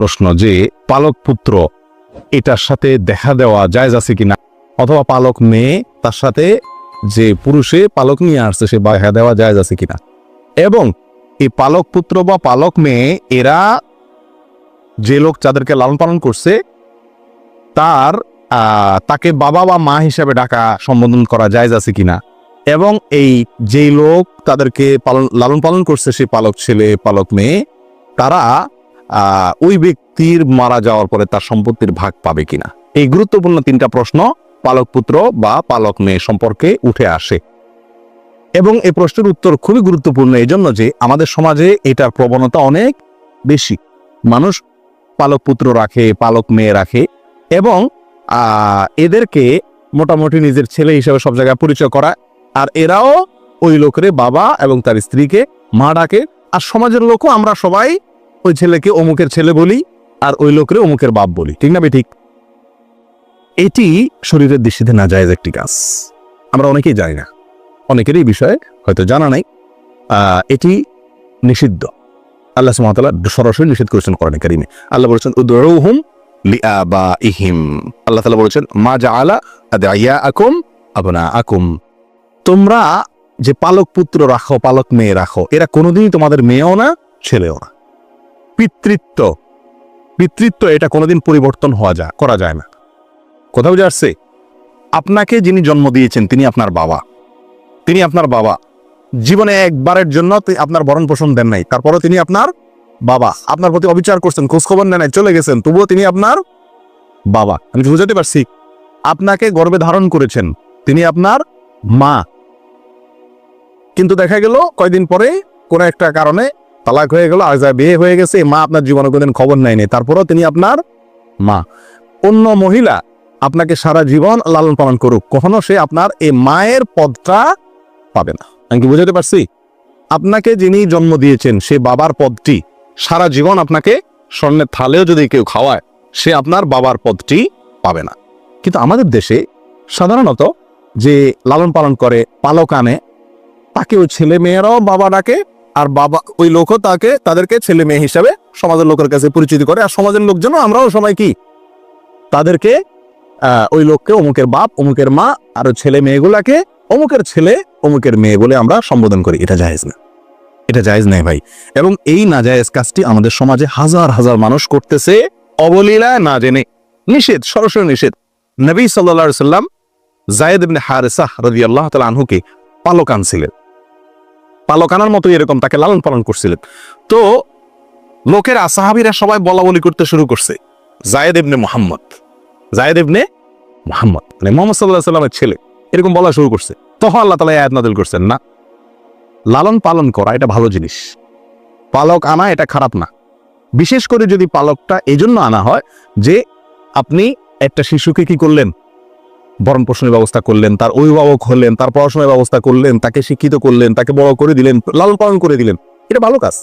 প্রশ্ন যে, পালক পুত্র, এটার সাথে দেখা দেওয়া জায়জ আছে কিনা? অথবা পালক মেয়ে, তার সাথে যে পুরুষে পালক নিয়ে আসছে, সে দেখা দেওয়া জায়জ আছে কিনা? এবং এই পালক পুত্র বা পালক মেয়ে, এরা যে লোক যাদেরকে লালন পালন করছে, তার তাকে বাবা বা মা হিসাবে ডাকা সম্বোধন করা জায়জ আছে কিনা? এবং এই যেই লোক তাদেরকে পালন, লালন পালন করছে সেই পালক ছেলে, পালক মেয়ে, তারা ওই ব্যক্তির মারা যাওয়ার পরে তার সম্পত্তির ভাগ পাবে কিনা? এই গুরুত্বপূর্ণ তিনটা প্রশ্ন পালক পুত্র বা পালক মেয়ে সম্পর্কে উঠে আসে। এবং এই প্রশ্নের উত্তর খুবই গুরুত্বপূর্ণ এই জন্য যে আমাদের সমাজে এটার প্রবণতা অনেক বেশি। মানুষ পালক পুত্র রাখে, পালক মেয়ে রাখে এবং এদেরকে মোটামুটি নিজের ছেলে হিসেবে সব জায়গায় পরিচয় করা আর এরাও ওই লোকের বাবা এবং তার স্ত্রীকে মা ডাকে। আর সমাজের লোকও আমরা সবাই ওই ছেলেকে অমুকের ছেলে বলি আর ওই লোকের অমুকের বাপ বলি। ঠিক না ঠিক? এটি শরীরের দৃষ্টিতে না যায় একটি কাজ। আমরা অনেকেই জানি না। অনেকেরই বিষয়ে হয়তো জানা নাই। এটি নিষিদ্ধ। আল্লাহ সুমতাল্লাহ সরাসরি নিষেধ করেছেন কোরআন কারিমে। আল্লাহ বলেছেন উদরুহুম লিআবা ইহিম আল্লাহ তাআলা বলেছেন, মা জাআলা আদাইয়া আকুম আবনা আকুম তোমরা যে পালক পুত্র রাখো, পালক মেয়ে রাখো, এরা কোনোদিনই তোমাদের মেয়েও না, ছেলেও না। পিতৃত্ব। পিতৃত্ব এটা কোনোদিন পরিবর্তন হওয়া যায় করা যায় না। কোথাও যাচ্ছে? আপনাকে যিনি জন্ম দিয়েছেন, তিনি আপনার বাবা। তিনি আপনার বাবা। জীবনে একবারের জন্য আপনার ভরণ পোষণ দেন নাই। তারপরও তিনি আপনার বাবা। আপনার প্রতি অবিচার করছেন, খোঁজখবর নেন নাই, চলে গেছেন। তবুও তিনি আপনার বাবা। আমি বুঝাতে পারছি? আপনাকে গর্বে ধারণ করেছেন। তিনি আপনার মা। কিন্তু দেখা গেল কয়দিন পরে কোনো একটা কারণে তালাক হয়ে গেল, আর যা বিয়ে হয়ে গেছে মা আপনার জীবনে কোনোদিন খবর নেয়নি। তারপরেও তিনি আপনার মা। অন্য মহিলা আপনাকে সারা জীবন লালন পালন করুক, কখনো সে আপনার এই মায়ের পদটা পাবে না। আমি কি বুঝাতে পারছি? আপনাকে যিনি জন্ম দিয়েছেন, সে বাবার পদটি সারা জীবন আপনাকে স্বর্ণের থালেও যদি কেউ খাওয়ায়, সে আপনার বাবার পদটি পাবে না। কিন্তু আমাদের দেশে সাধারণত যে লালন পালন করে, পালক আনে তাকে ওই ছেলে মেয়েরাও বাবা ডাকে আর বাবা, ওই লোকও তাকে, তাদেরকে ছেলে মেয়ে হিসাবে সমাজের লোকের কাছে পরিচিত করে। আর সমাজের লোকজন আমরাও সবাই কি? তাদেরকে ওই লোককে অমুকের বাপ, অমুকের মা, আর ছেলে মেয়েগুলাকে অমুকের ছেলে, অমুকের মেয়ে বলে আমরা সম্বোধন করি। এটা জায়েজ না। এটা জায়েজ নাই ভাই। এবং এই না নাজায়েজ কাজটি আমাদের সমাজে হাজার হাজার মানুষ করতেছে। অবলীলা না জেনে। নিষেধ, সরাসরি নিষেধ। নবী সাল্লা সাল্লাম জায়েদ হারেসাহ রাজি আল্লাহ তালা আনহুকে পালক আনছিলেন। পালক আনার মতো এরকম তাকে লালন পালন করছিলেন। তো লোকের আসাহাবিরা সবাই বলা বলি করতে শুরু করছে। জায়েদ ইবনে মোহাম্মদ। জায়েদ ইবনে মোহাম্মদ মানে মোহাম্মদ সাল্লাহ সাল্লামের ছেলে, এরকম বলা শুরু করছে। তখন আল্লাহ তালা আয়াত নাদিল করছেন, না, লালন পালন করা এটা ভালো জিনিস। পালক আনা এটা খারাপ না। বিশেষ করে যদি পালকটা এজন্য আনা হয় যে আপনি একটা শিশুকে কি করলেন? ভরণ পোষণের ব্যবস্থা করলেন, তার অভিভাবক হলেন, তার পড়াশোনার ব্যবস্থা করলেন, তাকে শিক্ষিত করলেন, তাকে বড় করে দিলেন, লালন পালন করে দিলেন। এটা ভালো কাজ।